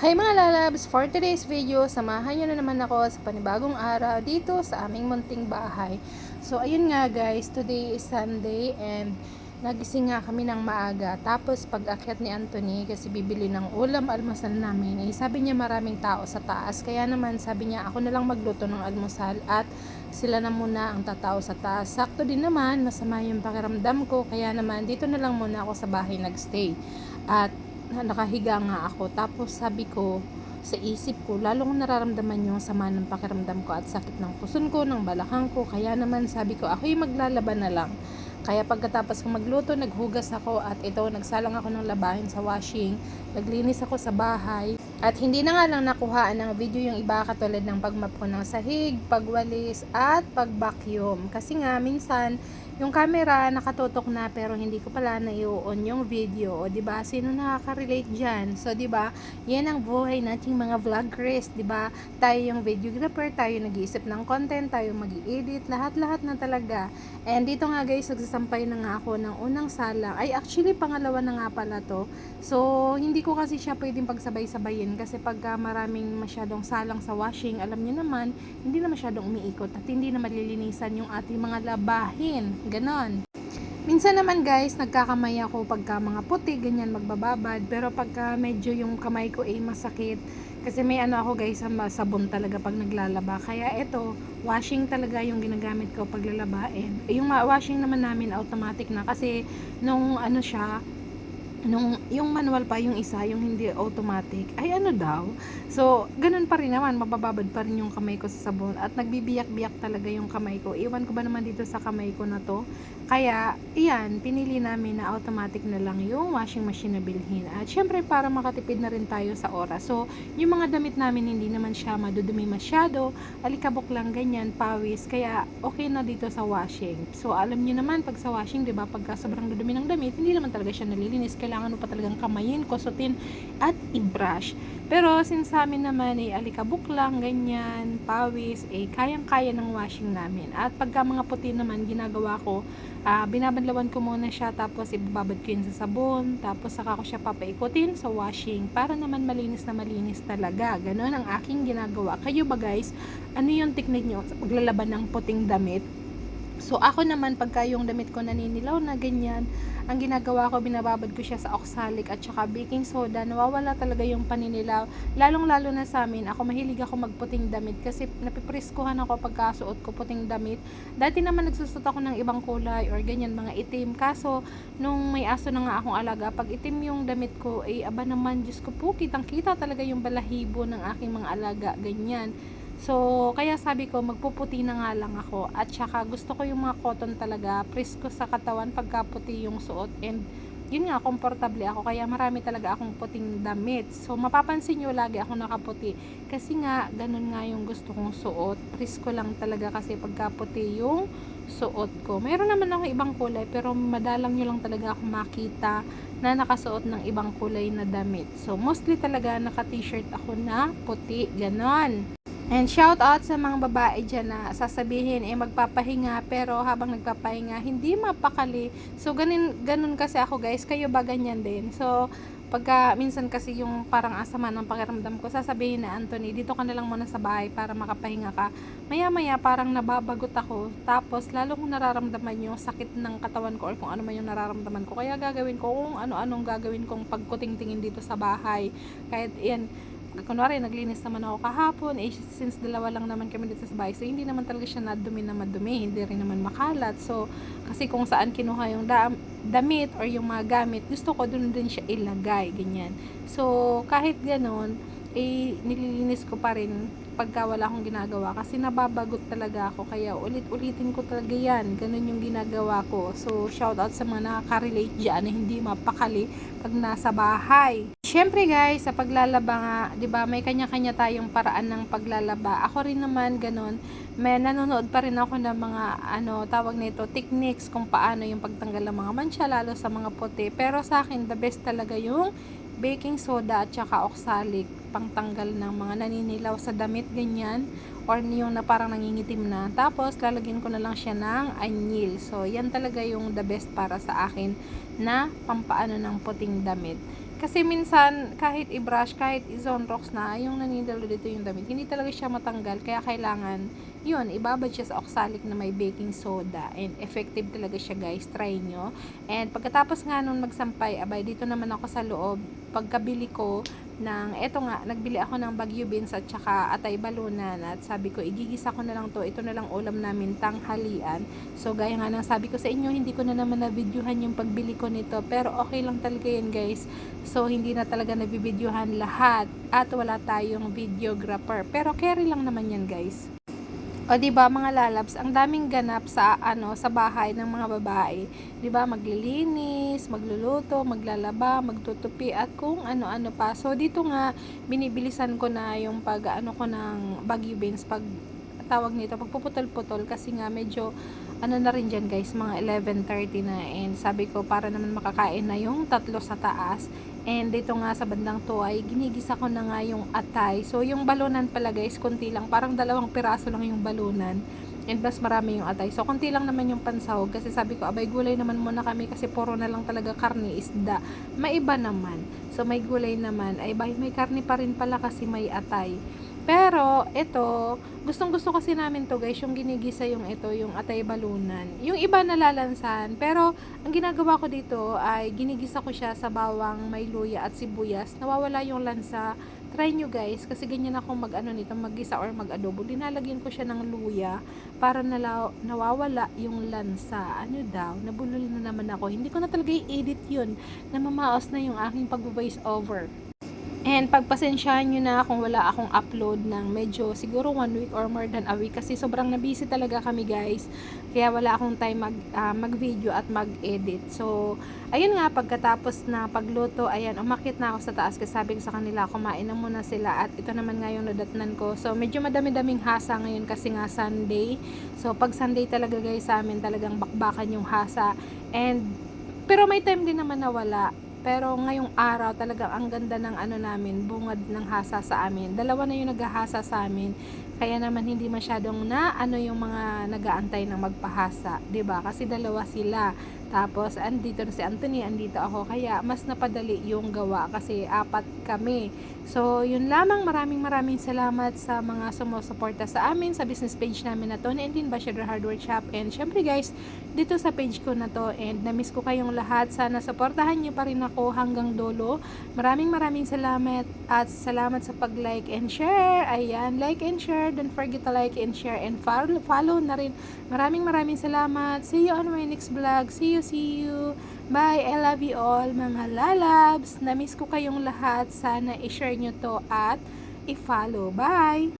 Hi mga lalabs! For today's video, samahan nyo na naman ako sa panibagong araw dito sa aming munting bahay. So ayun nga guys, today is Sunday and nagising nga kami ng maaga. Tapos pag akyat ni Anthony kasi bibili ng ulam almusal namin, eh, sabi niya maraming tao sa taas. Kaya naman sabi niya ako na lang magluto ng almusal at sila na muna ang tatao sa taas. Sakto din naman, masama yung pakiramdam ko. Kaya naman dito na lang muna ako sa bahay nagstay. At nakahiga nga ako. Tapos sabi ko, sa isip ko, lalong nararamdaman yung sama ng pakiramdam ko at sakit ng puson ko, ng balakang ko. Kaya naman sabi ko, ako yung maglalaban na lang. Kaya pagkatapos ko magluto, naghugas ako at ito, nagsalang ako ng labahin sa washing. Naglinis ako sa bahay. At hindi na nga lang nakuhaan ng video yung iba katulad ng pagmap ko ng sahig, pagwalis, at pagvacuum. Kasi nga, minsan, yung camera nakatutok na pero hindi ko pala na-on yung video. O, ba Sino nakaka-relate dyan? So, di ba Yan ang buhay nating mga vloggers, di ba Tayo yung videographer, tayo nag-iisip ng content, tayo mag edit lahat-lahat na talaga. And dito nga guys, nagsasampay na nga ako ng unang salang. Ay, actually, pangalawa na nga pala to. So, hindi ko kasi siya pwedeng pagsabay-sabayin kasi pagka maraming masyadong salang sa washing, alam niyo naman, hindi na masyadong umiikot at hindi na malilinisan yung ating mga labahin. Ganon. Minsan naman guys, nagkakamay ako pagka mga puti, ganyan magbababad. Pero pagka medyo yung kamay ko ay masakit, kasi may ano ako guys, sa sabon talaga pag naglalaba. Kaya ito, washing talaga yung ginagamit ko paglalaba. Eh, yung washing naman namin automatic na kasi nung ano siya, nung yung manual pa yung isa yung hindi automatic ay ano daw? So ganun pa rin naman mabababad pa rin yung kamay ko sa sabon at nagbibiyak-biyak talaga yung kamay ko. Iwan ko ba naman dito sa kamay ko na to? Kaya iyan pinili namin na automatic na lang yung washing machine na bilhin. At syempre para makatipid na rin tayo sa oras. So yung mga damit namin hindi naman siya madudumi masyado. Alikabok lang ganyan pawis. Kaya okay na dito sa washing. So alam niyo naman pag sa washing 'di ba pagka sobrang dudumi ng damit hindi naman talaga siya nalilinis. Kaya kailangan mo pa talagang kamayin, kusutin, at i-brush. Pero since sa amin naman ay eh, alikabok lang, ganyan, pawis, eh kayang-kaya ng washing namin. At pagka mga puti naman, ginagawa ko, uh, binabadlawan ko muna siya, tapos ibababad ko yun sa sabon, tapos saka ko siya papaikutin sa washing, para naman malinis na malinis talaga. Ganon ang aking ginagawa. Kayo ba guys, ano yung technique nyo sa paglalaban ng puting damit? So, ako naman, pagka yung damit ko naninilaw na ganyan, ang ginagawa ko, binababad ko siya sa oxalic at saka baking soda. Nawawala talaga yung paninilaw. Lalong-lalo na sa amin, ako mahilig ako magputing damit kasi napipriskuhan ako pagkasuot ko puting damit. Dati naman nagsusot ako ng ibang kulay or ganyan, mga itim. Kaso, nung may aso na nga akong alaga, pag itim yung damit ko, ay aba naman, Diyos ko po, kitang-kita talaga yung balahibo ng aking mga alaga, ganyan. So, kaya sabi ko, magpuputi na nga lang ako. At saka, gusto ko yung mga cotton talaga. Presko sa katawan pagka puti yung suot. And, yun nga, komportable ako. Kaya marami talaga akong puting damit. So, mapapansin nyo lagi ako nakaputi. Kasi nga, ganun nga yung gusto kong suot. Presko lang talaga kasi pagka puti yung suot ko. Meron naman ako ibang kulay. Pero madalang nyo lang talaga ako makita na nakasuot ng ibang kulay na damit. So, mostly talaga naka-t-shirt ako na puti. Ganon. And shout out sa mga babae dyan na sasabihin eh magpapahinga pero habang nagpapahinga hindi mapakali. So ganun, ganun kasi ako guys, kayo ba ganyan din? So pagka minsan kasi yung parang asama ng pakiramdam ko, sasabihin na Anthony, dito ka na lang muna sa bahay para makapahinga ka. Maya maya parang nababagot ako. Tapos lalo kong nararamdaman yung sakit ng katawan ko or kung ano man yung nararamdaman ko. Kaya gagawin ko kung ano-anong gagawin kong pagkuting-tingin dito sa bahay. Kahit yan, kunwari naglinis naman ako kahapon eh since dalawa lang naman kami dito sa bahay so hindi naman talaga siya nadumi na madumi hindi rin naman makalat. So kasi kung saan kinuha yung da- damit or yung mga gamit gusto ko doon din siya ilagay ganyan. So kahit ganon eh nililinis ko pa rin pagka wala akong ginagawa kasi nababagot talaga ako kaya ulit-ulitin ko talaga yan. Ganun yung ginagawa ko. So shout out sa mga nakaka-relate dyan na hindi mapakali pag nasa bahay syempre guys sa paglalaba nga di ba may kanya-kanya tayong paraan ng paglalaba. Ako rin naman ganun. May nanonood pa rin ako ng mga ano tawag nito techniques kung paano yung pagtanggal ng mga mancha lalo sa mga puti. Pero sa akin the best talaga yung baking soda at saka oxalic pangtanggal ng mga naninilaw sa damit ganyan or yung na parang nangingitim na. Tapos lalagyan ko na lang siya ng anyil so yan talaga yung the best para sa akin na pampaano ng puting damit kasi minsan kahit i-brush, kahit i-zone rocks na, yung nanidalo dito yung damit, hindi talaga siya matanggal. Kaya kailangan, yun, ibabad siya sa oxalic na may baking soda. And effective talaga siya guys, try nyo. And pagkatapos nga nung magsampay, abay, dito naman ako sa loob, pagkabili ko ng, eto nga, nagbili ako ng bagyo beans at saka atay balunan. At sabi ko, igigisa ko na lang to, ito na lang ulam namin tanghalian. So, gaya nga ng sabi ko sa inyo, hindi ko na naman na-videohan yung pagbili ko nito. Pero okay lang talaga yan guys. So, hindi na talaga nabibidyohan lahat. At wala tayong videographer. Pero carry lang naman yan guys. O di ba mga lalabs, ang daming ganap sa ano sa bahay ng mga babae. 'Di ba? Maglilinis, magluluto, maglalaba, magtutupi at kung ano-ano pa. So dito nga binibilisan ko na yung pag ano ko ng bagyo beans pag tawag nito pagpuputol-putol kasi nga medyo ano na rin dyan guys mga 11.30 na and sabi ko para naman makakain na yung tatlo sa taas and dito nga sa bandang to ay ginigisa ko na nga yung atay. So yung balunan pala guys konti lang. Parang dalawang piraso lang yung balunan. And plus marami yung atay. So konti lang naman yung pansahog kasi sabi ko abay gulay naman muna kami kasi puro na lang talaga karne isda. Maiba naman. So may gulay naman. Ay bay may karne pa rin pala kasi may atay pero, ito, gustong gusto kasi namin to guys, yung ginigisa yung ito, yung atay balunan. Yung iba nalalansan, pero ang ginagawa ko dito ay ginigisa ko siya sa bawang, may luya at sibuyas. Nawawala yung lansa. Try nyo guys, kasi ganyan ako mag ano nito, maggisa or mag-adobo. Dinalagyan ko siya ng luya para nala, nawawala yung lansa. Ano daw, nabulol na naman ako. Hindi ko na talaga i-edit yun. Namamaos na yung aking pag-voice over. And pagpasensyahan nyo na kung wala akong upload ng medyo siguro one week or more than a week kasi sobrang nabisi talaga kami guys. Kaya wala akong time mag, ah, mag-video at mag-edit. So, ayun nga, pagkatapos na pagluto, ayan, umakit na ako sa taas kasi sabi ko sa kanila, kumain na muna sila at ito naman nga yung nadatnan ko. So, medyo madami-daming hasa ngayon kasi nga Sunday. So, pag Sunday talaga guys sa amin, talagang bakbakan yung hasa. And, pero may time din naman na wala. Pero ngayong araw talagang ang ganda ng ano namin, bungad ng hasa sa amin. Dalawa na yung naghahasa sa amin. Kaya naman hindi masyadong na ano yung mga nagaantay ng magpahasa, 'di ba? Kasi dalawa sila. Tapos andito na si Anthony, andito ako. Kaya mas napadali yung gawa kasi apat kami. So, yun lamang. Maraming maraming salamat sa mga sumusuporta sa amin sa business page namin na to, na Endin Bachelor Hardware Shop. And syempre guys, dito sa page ko na to and na-miss ko kayong lahat. Sana supportahan niyo pa rin ako hanggang dulo. Maraming maraming salamat at salamat sa pag-like and share. Ayan, like and share. Don't forget to like and share and follow, follow na rin. Maraming maraming salamat. See you on my next vlog. See you, see you. Bye. I love you all mga lalabs. Na-miss ko kayong lahat. Sana i-share nyo to at i-follow. Bye.